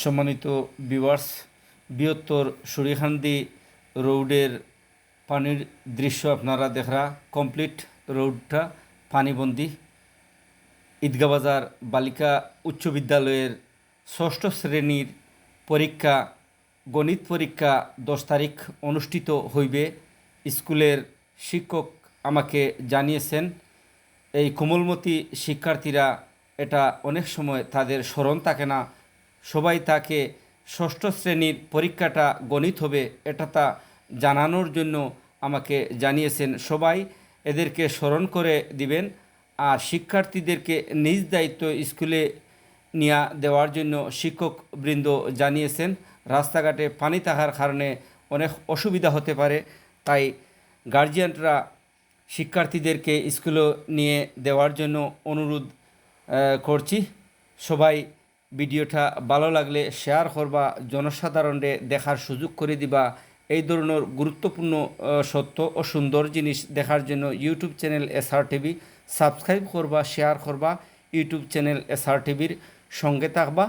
সম্মানিত ভিউয়ার্স বৃহত্তর সুরিখান্দি রোডের পানির দৃশ্য আপনারা দেখরা। কমপ্লিট রোডটা পানিবন্দি। ঈদগা বাজার বালিকা উচ্চ বিদ্যালয়ের ষষ্ঠ শ্রেণির পরীক্ষা, গণিত পরীক্ষা দশ তারিখ অনুষ্ঠিত হইবে। স্কুলের শিক্ষক আমাকে জানিয়েছেন, এই কোমলমতি শিক্ষার্থীরা এটা অনেক সময় তাদের স্মরণ থাকে না। সবাই তাকে ষষ্ঠ শ্রেণির পরীক্ষাটা গণিত হবে, এটা তা জানানোর জন্য আমাকে জানিয়েছেন। সবাই এদেরকে স্মরণ করে দিবেন আর শিক্ষার্থীদেরকে নিজ দায়িত্ব স্কুলে নিয়ে দেওয়ার জন্য শিক্ষকবৃন্দ জানিয়েছেন। রাস্তাঘাটে পানি থাকার কারণে অনেক অসুবিধা হতে পারে, তাই গার্জিয়ানরা শিক্ষার্থীদেরকে স্কুলে নিয়ে দেওয়ার জন্য অনুরোধ করছি। সবাই ভিডিওটা ভালো লাগলে শেয়ার করবা জনসাধারণে দেখার সুযোগ করে দিবা। এই ধরনের গুরুত্বপূর্ণ সত্য ও সুন্দর জিনিস দেখার জন্য YouTube channel SR TV subscribe করবা শেয়ার করবা। ইউটিউব চ্যানেল এসআর টিভির সঙ্গে থাকবা।